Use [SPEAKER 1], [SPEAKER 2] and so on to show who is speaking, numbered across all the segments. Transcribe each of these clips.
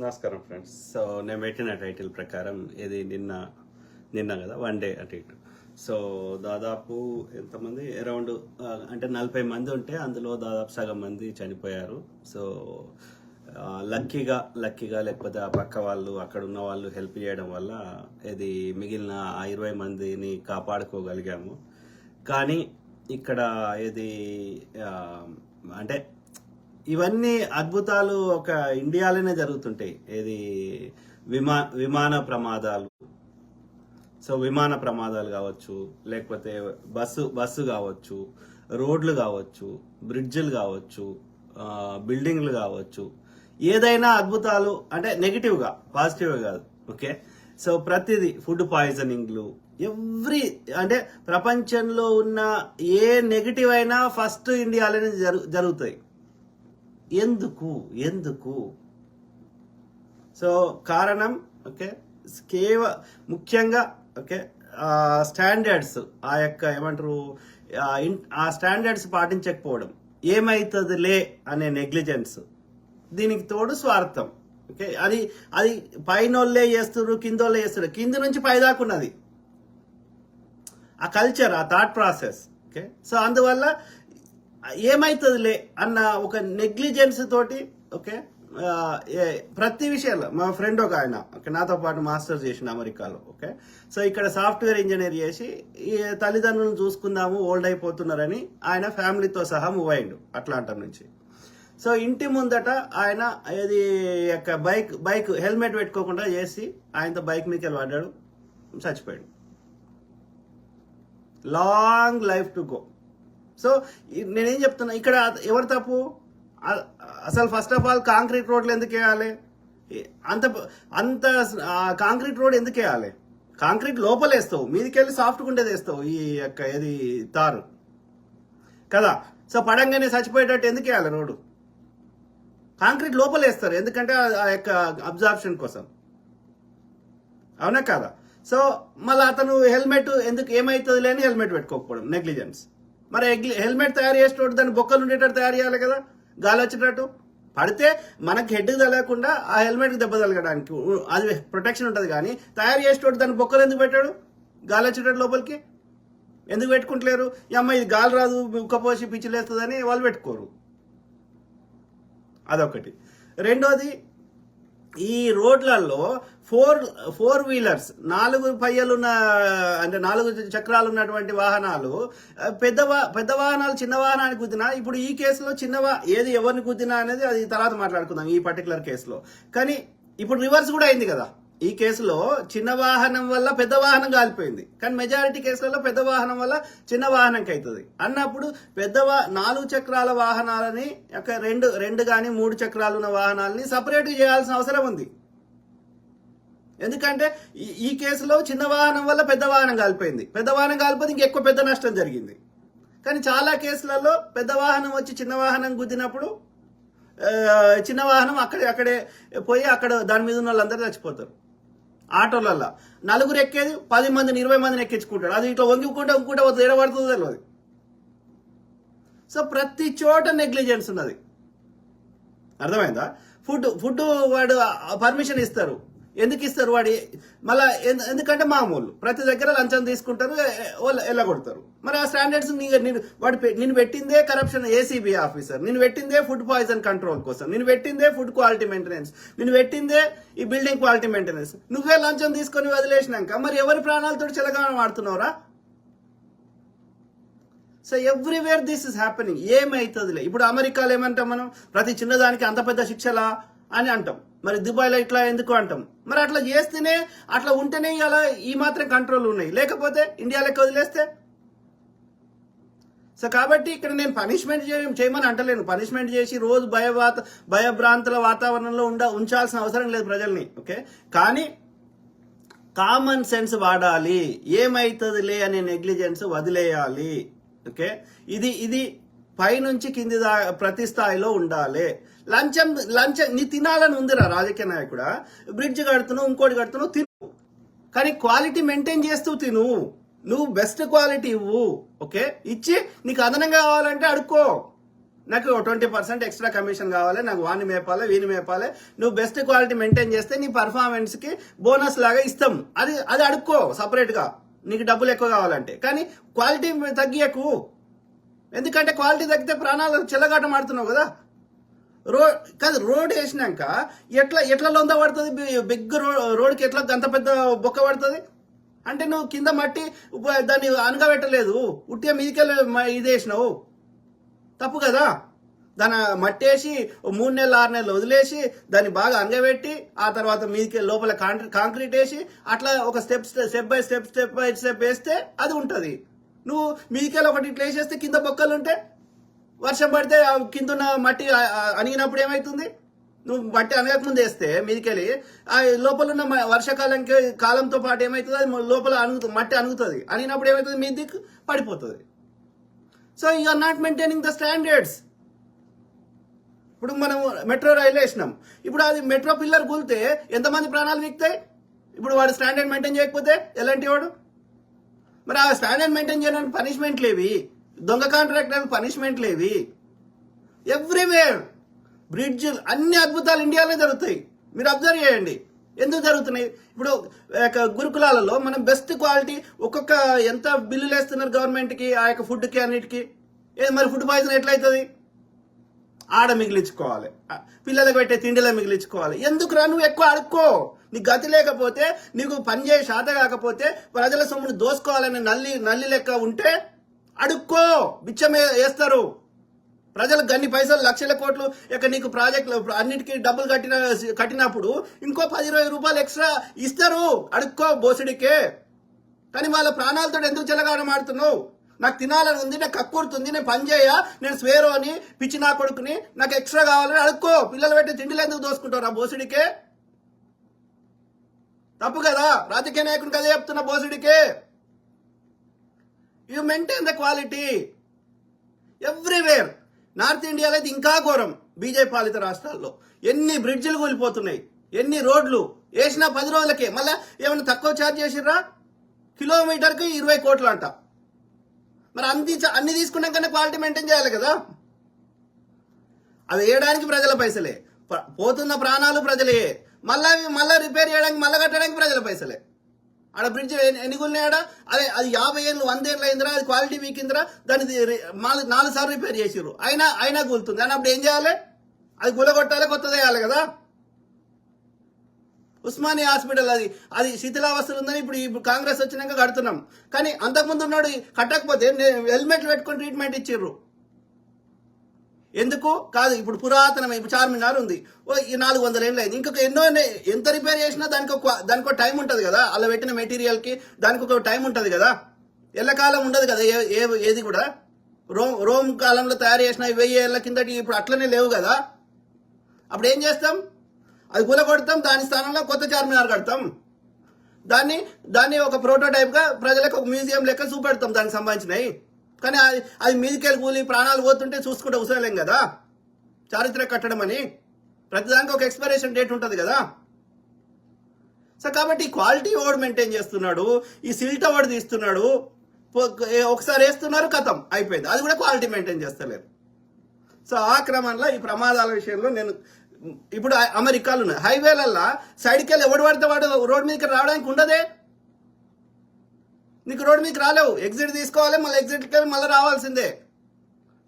[SPEAKER 1] నమస్కారం friends. So నేను పెట్టిన టైటిల్ ప్రకారం ఇది నిన్న నిన్న కదా వన్ డే అటు ఇటు. సో దాదాపు ఎంతమంది? అరౌండ్ అంటే నలభై మంది ఉంటే అందులో దాదాపు సగం మంది చనిపోయారు. సో లక్కీగా లక్కీగా లేకపోతే ఆ పక్క వాళ్ళు అక్కడ ఉన్న వాళ్ళు హెల్ప్ చేయడం వల్ల ఇది మిగిలిన ఆ ఇరవై మందిని కాపాడుకోగలిగాము. కానీ ఇక్కడ ఇది అంటే ఇవన్నీ అద్భుతాలు ఒక ఇండియాలోనే జరుగుతుంటాయి. ఏది విమా విమాన ప్రమాదాలు. సో విమాన ప్రమాదాలు కావచ్చు లేకపోతే బస్సు బస్సు కావచ్చు రోడ్లు కావచ్చు బ్రిడ్జిలు కావచ్చు బిల్డింగ్లు కావచ్చు. ఏదైనా అద్భుతాలు అంటే నెగిటివ్గా పాజిటివ్ కాదు ఓకే? సో ప్రతిదీ ఫుడ్ పాయిజనింగ్లు ఎవ్రీ అంటే ప్రపంచంలో ఉన్న ఏ నెగిటివ్ అయినా ఫస్ట్ ఇండియాలోనే జరు జరుగుతాయి. ఎందుకు? ఎందుకు? సో కారణం ఓకే? కేవ ముఖ్యంగా ఓకే? స్టాండర్డ్స్ ఆ యొక్క ఏమంటారు ఆ ఆ స్టాండర్డ్స్ పాటించకపోవడం. ఏమవుతుందిలే అనే నెగ్లిజెన్స్ దీనికి తోడు స్వార్థం. ఓకే? అది అది పైనోళ్ళే చేస్తున్నారు కిందోళ్ళే చేస్తున్నారు కింద నుంచి పైదాకున్నది ఆ కల్చర్ ఆ థాట్ ప్రాసెస్ ఓకే? సో అందువల్ల ఏమైతుందిలే అన్న ఒక నెగ్లిజెన్స్ తోటి ఓకే? ప్రతి విషయంలో మా ఫ్రెండ్ ఒక ఆయన ఓకే నాతో పాటు మాస్టర్స్ చేసిన అమెరికాలో ఓకే? సో ఇక్కడ సాఫ్ట్వేర్ ఇంజనీర్ చేసి ఈ తల్లిదండ్రులను చూసుకుందాము ఓల్డ్ అయిపోతున్నారని ఆయన ఫ్యామిలీతో సహా మూవ్ అయ్యిండు అట్లాంటి నుంచి. సో ఇంటి ముందట ఆయన ఇది యొక్క బైక్ బైక్ హెల్మెట్ పెట్టుకోకుండా చేసి ఆయనతో బైక్ మీదకి వెళ్ళి పడ్డాడు చచ్చిపోయాడు. Long life to go so నేనేం చెప్తున్నా ఇక్కడ ఎవరు తప్పు? అసలు ఫస్ట్ ఆఫ్ ఆల్ కాంక్రీట్ రోడ్లు ఎందుకు వేయాలి? అంత అంత కాంక్రీట్ రోడ్ ఎందుకు వేయాలి? కాంక్రీట్ లోపల వేస్తావు మీదికెళ్ళి సాఫ్ట్గా ఉండేది వేస్తావు ఈ యొక్క ఏది తారు. కదా? సో పడంగానే చచ్చిపోయేటట్టు ఎందుకు వేయాలి రోడ్డు? కాంక్రీట్ లోపలేస్తారు ఎందుకంటే ఆ- యొక్క అబ్జార్ప్షన్ కోసం. అవునా కాదా? సో మళ్ళీ అతను హెల్మెట్ ఎందుకు ఏమవుతుంది లేని హెల్మెట్ పెట్టుకోకపోవడం నెగ్లిజెన్స్ మరి హెల్మెట్ తయారు చేసేటోడు దాన్ని బొక్కలు ఉండేటట్టు తయారు చేయాలి కదా? గాలి వచ్చేటట్టు పడితే మనకి హెడ్ తగలకుండా ఆ హెల్మెట్కి దెబ్బ తగలడానికి అది ప్రొటెక్షన్ ఉంటుంది కానీ తయారు చేసేటోడు దాన్ని బొక్కలు ఎందుకు పెట్టాడు? గాలి వచ్చేటట్టు లోపలికి? ఎందుకు పెట్టుకుంటలేరు? ఈ అమ్మ ఇది గాలి రాదు ఉక్కపోసి పిచ్చిలేస్తుందని వాళ్ళు పెట్టుకోరు. అదొకటి. రెండోది ఈ రోడ్లలో ఫోర్ ఫోర్ వీలర్స్ నాలుగు పయ్యలున్న అంటే నాలుగు చక్రాలు ఉన్నటువంటి వాహనాలు పెద్ద పెద్ద వాహనాలు చిన్న వాహనానికి గుద్దినా ఇప్పుడు ఈ కేసులో చిన్నవా ఏది ఎవరిని గుద్దినా అనేది అది తర్వాత మాట్లాడుకుందాం ఈ పర్టికులర్ కేసులో. కానీ ఇప్పుడు రివర్స్ కూడా అయింది కదా. ఈ కేసులో చిన్న వాహనం వల్ల పెద్ద వాహనం కాలిపోయింది. కానీ మెజారిటీ కేసులలో పెద్ద వాహనం వల్ల చిన్న వాహనంకి అవుతుంది. అన్నప్పుడు పెద్ద నాలుగు చక్రాల వాహనాలని ఒక రెండు రెండు కానీ మూడు చక్రాలు ఉన్న వాహనాలని సపరేట్ చేయాల్సిన అవసరం ఉంది. ఎందుకంటే ఈ- ఈ కేసులో చిన్న వాహనం వల్ల పెద్ద వాహనం కాలిపోయింది. పెద్ద వాహనం కాలిపోతే ఇంకెక్కువ పెద్ద నష్టం జరిగింది. కానీ చాలా కేసులలో పెద్ద వాహనం వచ్చి చిన్న వాహనం గుద్దినప్పుడు చిన్న వాహనం అక్కడే అక్కడే పోయి అక్కడ దాని మీద ఉన్న వాళ్ళందరూ చచ్చిపోతారు. ఆటోలల్లో. నలుగురు ఎక్కేది పది మందిని ఇరవై మందిని ఎక్కించుకుంటాడు. అది ఇట్లా వంగికుంటే వంగుకుంటే పోతుంది ఎడబడుతుందో తెలియదు సో ప్రతి చోట నెగ్లిజెన్స్ ఉన్నది. అర్థమైందా? ఫుడ్ ఫుడ్ వాడు పర్మిషన్ ఇస్తారు. ఎందుకు ఇస్తారు వాడి? మళ్ళా ఎందు- ఎందుకంటే మామూలు. ప్రతి దగ్గర లంచం తీసుకుంటారు ఎ- వాళ్ళు వెళ్ళగొడతారు మరి ఆ స్టాండర్డ్స్ నేను వాడు నేను పెట్టిందే కరప్షన్ ఏసీబీ ఆఫీసర్ నేను పెట్టిందే ఫుడ్ పాయిజన్ కంట్రోల్ కోసం. నేను పెట్టిందే ఫుడ్ క్వాలిటీ మెయింటెనెన్స్ నేను పెట్టిందే ఈ బిల్డింగ్ క్వాలిటీ మెయింటెనెన్స్ నువ్వే లంచం తీసుకొని వదిలేసినాక మరి ఎవరి ప్రాణాలతో చెలగాన వాడుతున్నావురా so everywhere this is happening ఏమైతుందిలే? ఇప్పుడు అమెరికాలో ఏమంటాం మనం? ప్రతి చిన్నదానికి అంత పెద్ద శిక్షలా అని అంటాం. మరి దుబాయ్లో ఇట్లా ఎందుకు అంటాం? మరి అట్లా చేస్తేనే అట్లా ఉంటేనే ఇలా ఈ మాత్రం కంట్రోల్ ఉన్నాయి. లేకపోతే ఇండియా లెక్క వదిలేస్తే? సో కాబట్టి ఇక్కడ నేను పనిష్మెంట్ చేయమని అంటలేను. పనిష్మెంట్ చేసి రోజు భయవాత భయభ్రాంతుల వాతావరణంలో ఉండ ఉంచాల్సిన అవసరం లేదు ప్రజల్ని. ఓకే? కానీ కామన్ సెన్స్ వాడాలి. ఏమవుతుందిలే అనే నెగ్లిజెన్స్ వదిలేయాలి. ఓకే? ఇది ఇది పైనుంచి కింది దా ప్రతి స్థాయిలో ఉండాలి. లంచం లంచం నీ తినాలని ఉందిరా రాజకీయ నాయకుడా. బ్రిడ్జ్ కడుతున్నావు ఇంకోటి కడుతున్నావు తిను. కానీ క్వాలిటీ మెయింటైన్ చేస్తూ తిను. నువ్వు బెస్ట్ క్వాలిటీ ఇవ్వు ఓకే? ఇచ్చి నీకు అదనంగా కావాలంటే అడుక్కో. నాకు ట్వంటీ పర్సెంట్ ఎక్స్ట్రా కమిషన్ కావాలి నాకు వాడిని మేపాలి వీని మేపాలి. నువ్వు బెస్ట్ క్వాలిటీ మెయింటైన్ చేస్తే నీ పర్ఫార్మెన్స్కి బోనస్ లాగా ఇస్తాం. అది అది అడుక్కో సపరేట్గా. నీకు డబ్బులు ఎక్కువ కావాలంటే. కానీ క్వాలిటీ తగ్గియకు. ఎందుకంటే క్వాలిటీ తగ్గితే ప్రాణాలు చెల్లగాటం ఆడుతున్నావు కదా. రోడ్ కాదు రోడ్ వేసినాక ఎట్లా ఎట్లా లొంద పడుతుంది? బిగ్ రోడ్ రోడ్కి ఎట్లా అంత పెద్ద బొక్క పడుతుంది? అంటే నువ్వు కింద మట్టి దాన్ని అనగబెట్టలేదు. ఉట్టిగా మీదికెళ్ళి ఇది వేసినావు. తప్పు కదా? దాని మట్టేసి వేసి మూడు నెలలు ఆరు నెలలు వదిలేసి దాన్ని బాగా అంగబెట్టి ఆ తర్వాత మీదికి లోపల కాంక్రీ- కాంక్రీట్ వేసి అట్లా ఒక step step by step step by step వేస్తే అది ఉంటుంది. నువ్వు మీదికెళ్ళి ఒకటి ఇట్లా వేసేస్తే కింద బొక్కలు ఉంటే వర్షం పడితే కింద ఉన్న మట్టి అణిగినప్పుడు ఏమవుతుంది నువ్వు మట్టి అనగకముందు వేస్తే మీదికెళ్ళి ఆ లోపల ఉన్న వర్షాకాలంకి కాలంతో పాటు ఏమవుతుంది అది లోపల అణుగుతుంది మట్టి అణుగుతుంది. అణిగినప్పుడు ఏమవుతుంది మీదికి పడిపోతుంది. So you are not maintaining the standards ఇప్పుడు మనం మెట్రో రైలు వేసినాం. ఇప్పుడు అది మెట్రో పిల్లర్ కూలితే ఎంతమంది ప్రాణాలు విక్తాయి? ఇప్పుడు వాడు స్టాండర్డ్ మెయింటైన్ చేయకపోతే ఎలాంటి వాడు? మరి ఆ స్టాండర్డ్ మెయింటైన్ చేయడానికి పనిష్మెంట్లు ఏవి దొంగ కాంట్రాక్టర్ పనిష్మెంట్ లేవి ఎవ్రీవేర్ బ్రిడ్జ్ అన్ని అద్భుతాలు ఇండియాలో జరుగుతాయి. మీరు అబ్జర్వ్ చేయండి. ఎందుకు జరుగుతున్నాయి? ఇప్పుడు గురుకులాలలో మనం బెస్ట్ క్వాలిటీ ఒక్కొక్క ఎంత బిల్లులు వేస్తున్నారు గవర్నమెంట్కి ఆ యొక్క ఫుడ్కి అన్నిటికీ? ఏ మరి ఫుడ్ పాయిజన్ ఎట్లయితుంది? ఆడ మిగిలించుకోవాలి. పిల్లలకు పెట్టే తిండిలో మిగిలించుకోవాలి. ఎందుకు రా నువ్వు ఎక్కువ అడుక్కో. నీకు గతి లేకపోతే నీకు పనిచేయ శాత కాకపోతే ప్రజల సొమ్మును దోసుకోవాలని నల్లి నల్లి లెక్క ఉంటే అడుక్కో బిచ్చం వేస్తారు ప్రజలకు గన్ని పైసలు లక్షల కోట్లు ఇక నీకు ప్రాజెక్టులు అన్నిటికీ డబ్బులు కట్టిన కట్టినప్పుడు ఇంకో పది ఇరవై రూపాయలు ఎక్స్ట్రా ఇస్తారు. అడుక్కో బోసుడికే. కానీ వాళ్ళ ప్రాణాలతో ఎందుకు చెలగాడం ఆడుతున్నావు? నాకు తినాలని ఉంది నాకు కక్కుడుతుంది నేను పని చేయ నేను స్వేరో అని పిచ్చి నా కొడుకుని నాకు ఎక్స్ట్రా కావాలని అడుక్కో. పిల్లలు పెట్టి తిండిలు ఎందుకు దోసుకుంటారు ఆ బోసుడికే? తప్పు కదా రాజకీయ నాయకుని కదా చెప్తున్నా బోసుడికే. You maintain the quality everywhere north ఇండియాలో అయితే ఇంకా ఘోరం. బీజేపీ పాలిత రాష్ట్రాల్లో. ఎన్ని బ్రిడ్జిలు కూలిపోతున్నాయి. ఎన్ని రోడ్లు వేసిన పది రోజులకే. మళ్ళా ఏమైనా తక్కువ ఛార్జ్ చేసిర్రా? కిలోమీటర్కి ఇరవై కోట్లు అంట మరి అన్ని అన్ని తీసుకున్నాకనే క్వాలిటీ మెయింటైన్ చేయాలి కదా? అవి వేయడానికి ప్రజల పైసలే. పోతున్న ప్రాణాలు ప్రజలే మళ్ళా అవి రిపేర్ చేయడానికి మళ్ళీ కట్టడానికి ప్రజల పైసలే. ఆడ బ్రిడ్జ్ ఎన్ని- ఎన్ని అదే అది యాభై ఏళ్ళు వంద ఏళ్ళు అయిందిరా అది క్వాలిటీ వీకిందిరా దాన్ని ది- నాలుగు సార్లు రిపేర్ చేసిర్రు. అయినా అయినా కూలుతుంది. అని అప్పుడు ఏం చేయాలి? అది గులగొట్టాలి కొత్తది వేయాలి కదా? ఉస్మానియా హాస్పిటల్ అది. అది శిథిలావస్థలు ఉందని ఇప్పుడు ఇప్పుడు కాంగ్రెస్ వచ్చినాక కడుతున్నాం. కానీ అంతకుముందు ఉన్నాడు కట్టకపోతే హెల్మెట్ పెట్టుకొని ట్రీట్మెంట్ ఇచ్చిర్రు. ఎందుకు? కాదు ఇప్పుడు పురాతనమైన ఇప్పుడు చార్మినార్ ఉంది. ఓ ఈ నాలుగు వందల ఏళ్ళు అయింది ఇంకొక ఎన్నో ఎంత రిపేర్ చేసినా దానికి ఒక దానికి ఒక టైం ఉంటుంది కదా. అలా పెట్టిన మెటీరియల్కి దానికి ఒక టైం ఉంటుంది కదా. ఎల్లకాలం ఉండదు కదా ఏ ఏది కూడా. రోమ్ రోమ్ కాలంలో తయారు చేసిన వెయ్యి ఏళ్ళ కిందటి ఇప్పుడు అట్లనే లేవు కదా. అప్పుడు ఏం చేస్తాం? అది కూలగొడతాం దాని స్థానంలో కొత్త చార్మినార్ కడతాం. దాన్ని దాన్ని ఒక ప్రోటోటైప్గా ప్రజలకు ఒక మ్యూజియం లెక్క చూపెడతాం దానికి సంబంధించినవి. కానీ అది అది మీదికెళ్ళి కూలి ప్రాణాలు పోతుంటే చూసుకుంటే ఉసలేం కదా? చారిత్రక కట్టడం అని. ప్రతిదానికి ఒక ఎక్స్పైరేషన్ డేట్ ఉంటుంది కదా? సో కాబట్టి క్వాలిటీ ఓడ్ మెయింటైన్ చేస్తున్నాడు ఈ సిల్ట్ ఓడ్ తీస్తున్నాడు ఒకసారి వేస్తున్నారు కథం అయిపోయింది. అది కూడా క్వాలిటీ మెయింటైన్ చేస్తలేదు. సో ఆ క్రమంలో ఈ ప్రమాదాల విషయంలో నేను ఇప్పుడు అ- అమెరికాలు ఉన్నాయి. హైవేలల్లో సైడ్కి వెళ్ళి ఎవడు పడితే వాడు రోడ్ మీదకి రావడానికి ఉండదే. నీకు రోడ్ మీకు రాలేవు. ఎగ్జిట్ తీసుకోవాలి మళ్ళీ ఎగ్జిట్కి వెళ్ళి మళ్ళీ రావాల్సిందే.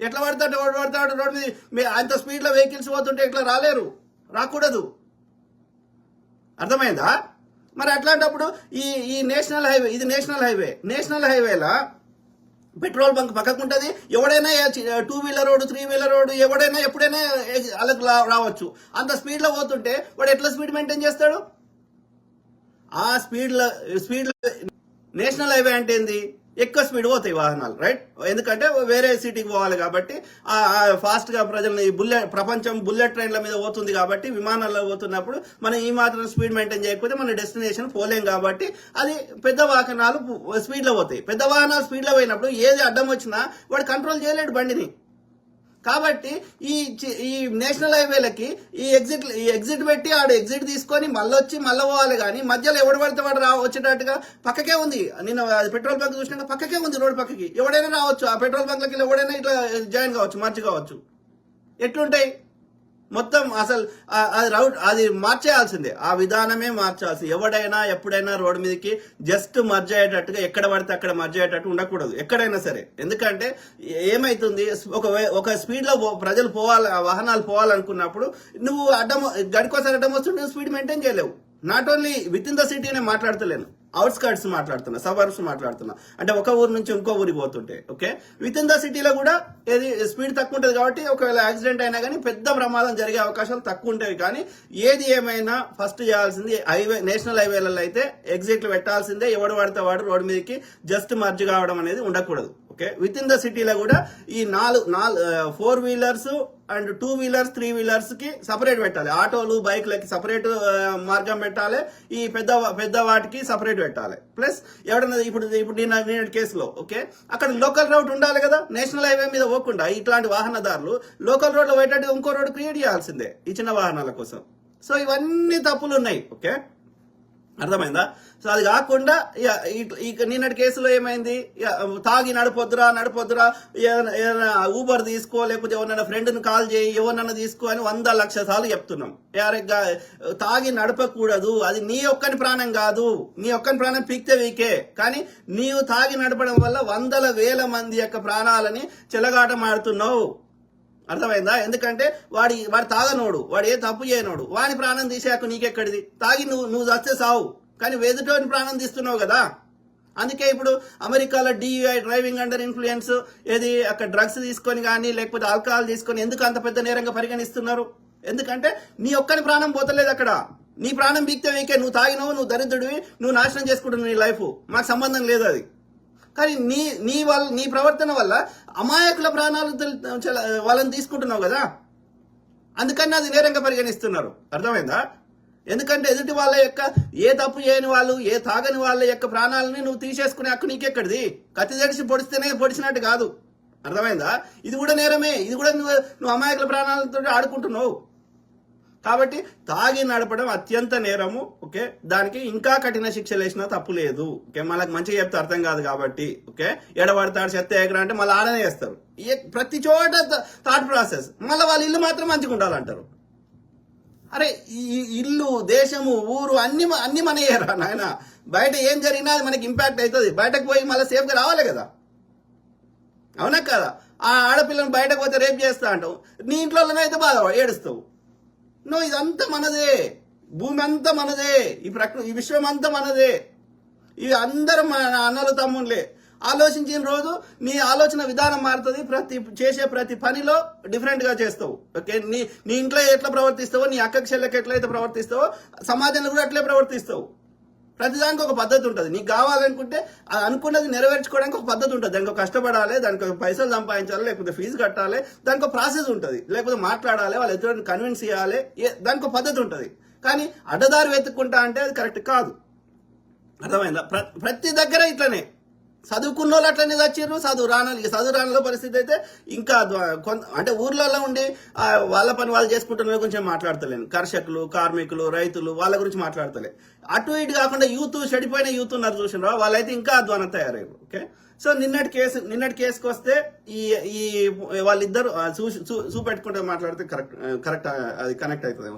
[SPEAKER 1] ఎట్లా పడతాడు రోడ్ పడతాడు రోడ్ మీద అంత స్పీడ్లో వెహికల్స్ పోతుంటే ఇట్లా రాలేరు? రాకూడదు. అర్థమైందా? మరి అట్లాంటప్పుడు ఈ ఈ నేషనల్ హైవే ఇది నేషనల్ హైవే నేషనల్ హైవేలా పెట్రోల్ బంక్ పక్కకు ఉంటుంది ఎవడైనా two wheeler road three wheeler road ఎవడైనా ఎప్పుడైనా ఏ- రావచ్చు. అంత స్పీడ్లో పోతుంటే వాడు ఎట్లా స్పీడ్ మెయింటైన్ చేస్తాడు? ఆ స్పీడ్లో స్పీడ్లో నేషనల్ హైవే అంటే ఏంది? ఎక్కువ స్పీడ్ పోతాయి వాహనాలు రైట్ ఎందుకంటే వేరే సిటీకి పోవాలి కాబట్టి ఫాస్ట్గా ప్రజల్ని బుల్లెట్ ప్రపంచం బుల్లెట్ ట్రైన్ల మీద పోతుంది కాబట్టి విమానాల్లో పోతున్నప్పుడు మనం ఈ మాత్రం స్పీడ్ మెయింటైన్ చేయకపోతే మన డెస్టినేషన్ పోలేం కాబట్టి అది పెద్ద వాహనాలు స్పీడ్లో పోతాయి. పెద్ద వాహనాలు స్పీడ్లో పోయినప్పుడు ఏది అడ్డం వచ్చినా వాడు కంట్రోల్ చేయలేడు బండిని. కాబట్టి ఈ ఈ నేషనల్ హైవేలకి ఈ ఎగ్జిట్ ఈ ఎగ్జిట్ పెట్టి ఆడు ఎగ్జిట్ తీసుకొని మళ్ళీ వచ్చి మళ్ళీ పోవాలి కానీ మధ్యలో ఎవడు పడితే వాడు రా వచ్చేటట్టుగా పక్కకే ఉంది. నేను అది పెట్రోల్ బంక్ చూసినాక పక్కకే ఉంది రోడ్ పక్కకి. ఎవడైనా రావచ్చు. ఆ పెట్రోల్ బంక్లకి ఎవడైనా ఇట్లా eh, జాయిన్ కావచ్చు మర్చి కావచ్చు. ఎట్లుంటాయి? మొత్తం అసలు అది రౌట్ అది మార్చేయాల్సిందే. ఆ విధానమే మార్చాల్సింది ఎవడైనా ఎప్పుడైనా రోడ్డు మీదకి జస్ట్ మర్జ్ అయ్యేటట్టుగా ఎక్కడ పడితే అక్కడ మర్జ్ అయ్యేటట్టు ఉండకూడదు ఎక్కడైనా సరే. ఎందుకంటే ఏమైతుంది ఒక వే- ఒక స్పీడ్లో పో- ప్రజలు పోవాలి వాహనాలు పోవాలనుకున్నప్పుడు నువ్వు అడ్డం గడికోసారి అడ్డం వస్తుంటే నువ్వు స్పీడ్ మెయింటైన్ చేయలేవు. Not only with in the city నేను మాట్లాడతలేను. అవుట్స్కర్ట్స్ మాట్లాడుతున్నా సబర్బ్స్ మాట్లాడుతున్నా. అంటే ఒక ఊరు నుంచి ఇంకో ఊరికి పోతుంటే ఓకే విత్ ఇన్ ద సిటీలో కూడా ఏది స్పీడ్ తక్కువ ఉంటుంది కాబట్టి ఒకవేళ యాక్సిడెంట్ అయినా కానీ పెద్ద ప్రమాదం జరిగే అవకాశాలు తక్కువ ఉంటాయి. కానీ ఏది ఏమైనా ఫస్ట్ చేయాల్సింది హైవే నేషనల్ హైవేలలో అయితే ఎగ్జిట్లు పెట్టాల్సిందే. ఎవడు పడితే వాడు రోడ్డు మీదకి జస్ట్ మర్జ్ కావడం అనేది ఉండకూడదు. ఓకే? విత్ ఇన్ ద సిటీలో కూడా ఈ నాలుగు నాలుగు four wheelers and two wheelers three వీలర్స్కి separate పెట్టాలి. ఆటోలు బైక్లకి సపరేట్ మార్గం పెట్టాలి. ఈ పెద్ద పెద్ద వాటికి సపరేట్ పెట్టాలి. ప్లస్ ఎవడన్నా ఇప్పుడు ఇప్పుడు నేను కేసులో ఓకే? అక్కడ లోకల్ రోడ్ ఉండాలి కదా? నేషనల్ హైవే మీద పోకుండా ఇట్లాంటి వాహనదారులు లోకల్ రోడ్లో పోయేటట్టు ఇంకో రోడ్ క్రియేట్ చేయాల్సిందే ఈ చిన్న వాహనాల కోసం. సో ఇవన్నీ తప్పులు ఉన్నాయి ఓకే? అర్థమైందా? సో అది కాకుండా ఇక ఇక నిన్నటి కేసులో ఏమైంది? తాగి నడపొద్దురా నడపొద్దురా ఏదైనా- ఊబర్ తీసుకో లేకపోతే ఎవరినైనా ఫ్రెండ్ని కాల్ చేయి ఎవరినైనా తీసుకో అని వంద లక్ష సార్లు చెప్తున్నాం. ఎవరిగా తాగి నడపకూడదు. అది నీ ఒక్కని ప్రాణం కాదు. నీ ఒక్కని ప్రాణం పీక్తే వీకే. కానీ నీవు తాగి నడపడం వల్ల వందల వేల మంది యొక్క ప్రాణాలని చెలగాటమాడుతున్నావు. అర్థమైందా? ఎందుకంటే వాడి వాడు తాగనోడు వాడు ఏ తప్పు చేయనోడు. వాని ప్రాణం తీసాక నీకెక్కడిది? తాగి నువ్వు నువ్వు చస్తే సావు. కానీ వెదుటోని ప్రాణం తీస్తున్నావు కదా? అందుకే ఇప్పుడు అమెరికాలో డిఐ డ్రైవింగ్ అండర్ ఇన్ఫ్లుయెన్స్ ఏది అక్కడ డ్రగ్స్ తీసుకొని కానీ లేకపోతే ఆల్కహాల్ తీసుకొని ఎందుకు అంత పెద్ద నేరంగా పరిగణిస్తున్నారు? ఎందుకంటే నీ ఒక్కని ప్రాణం పోతలేదు అక్కడ. నీ ప్రాణం బీక్తే వీకే నువ్వు తాగినవు నువ్వు దరిద్రుడివి నువ్వు నాశనం చేసుకుంటున్నావు నీ లైఫ్ మాకు సంబంధం లేదు అది. కానీ నీ నీ వల్ల నీ ప్రవర్తన వల్ల అమాయకుల ప్రాణాలు వాళ్ళని తీసుకుంటున్నావు కదా? అందుకని అది నేరంగా పరిగణిస్తున్నారు. అర్థమైందా? ఎందుకంటే ఎదుటి వాళ్ళ యొక్క ఏ తప్పు చేయని వాళ్ళు ఏ తాగని వాళ్ళ యొక్క ప్రాణాలని నువ్వు తీసేసుకునే హక్కు నీకెక్కడిది? కత్తి తెడిచి పొడిస్తేనే పొడిచినట్టు కాదు. అర్థమైందా? ఇది కూడా నేరమే. ఇది కూడా నువ్వు నువ్వు అమాయకుల ప్రాణాలతో ఆడుకుంటున్నావు. కాబట్టి తాగి నడపడం అత్యంత నేరము ఓకే? దానికి ఇంకా కఠిన శిక్షలు వేసినా తప్పు లేదు ఓకే? మనకు మంచిగా చెప్తే అర్థం కాదు కాబట్టి ఓకే? ఎడబడతాడు చెత్త ఎగరా అంటే మళ్ళీ ఆడనే చేస్తారు. ప్రతి చోట థాట్ ప్రాసెస్. మళ్ళీ వాళ్ళ ఇల్లు మాత్రం మంచిగా ఉండాలంటారు. అరే ఈ ఇల్లు దేశము ఊరు అన్ని అన్ని మనయ్యారా నాయన? బయట ఏం జరిగినా అది మనకి ఇంపాక్ట్ అవుతుంది బయటకు పోయి మళ్ళీ సేఫ్గా రావాలి కదా? అవునా కదా? ఆ ఆడపిల్లని బయటకు పోతే రేపు చేస్తా అంటావు. నీ ఇంట్లోనే అయితే బాధ ఏడుస్తావు. నో ఇదంతా మనదే. భూమి అంతా మనదే. ఈ ప్రకృతి ఈ విశ్వం అంతా మనదే. ఇవి అందరం మన అన్నలు తమ్ముళ్ళే. ఆలోచించిన రోజు నీ ఆలోచన విధానం మారుతుంది. ప్రతి చేసే ప్రతి పనిలో డిఫరెంట్గా చేస్తావు. ఓకే? నీ నీ ఇంట్లో ఎట్లా ప్రవర్తిస్తావో నీ అక్కకి చెల్లెకి ఎట్లయితే ప్రవర్తిస్తావో సమాజంలో కూడా అట్లే ప్రవర్తిస్తావు. ప్రతిదానికి ఒక పద్ధతి ఉంటుంది. నీకు కావాలనుకుంటే అనుకున్నది నెరవేర్చుకోవడానికి ఒక పద్ధతి ఉంటుంది. దానికి కష్టపడాలి దానికి పైసలు సంపాదించాలి లేకపోతే ఫీజు కట్టాలి దానికి ఒక ప్రాసెస్ ఉంటుంది. లేకపోతే మాట్లాడాలి వాళ్ళు ఎదురు కన్విన్స్ చేయాలి ఏ- దానికి ఒక పద్ధతి ఉంటుంది. కానీ అడ్డదారి వెతుక్కుంటా అంటే అది కరెక్ట్ కాదు. అర్థమైందా? ప్ర- ప్రతి దగ్గర ఇట్లనే. చదువుకున్న వాళ్ళు అట్లనే చచ్చారు చదువు రాను చదువు రానుల పరిస్థితి అయితే ఇంకా కొంత అంటే ఊర్లలో ఉండి వాళ్ళ పని వాళ్ళు చేసుకుంటున్న కొంచెం మాట్లాడతలేను. కర్షకులు కార్మికులు రైతులు వాళ్ళ గురించి మాట్లాడతలే. అటు ఇటు కాకుండా యూత్ చెడిపోయిన యూత్ ఉన్నారు చూసినారా వాళ్ళైతే ఇంకా అధ్వాన తయారయ్యారు ఓకే? సో నిన్నటి కేసు నిన్నటి కేసుకు వస్తే ఈ ఈ వాళ్ళిద్దరు చూసి చూ చూ- చూపెట్టుకుంటే మాట్లాడితే కరెక్ట్ కరెక్ట్ అది కనెక్ట్ అవుతుంది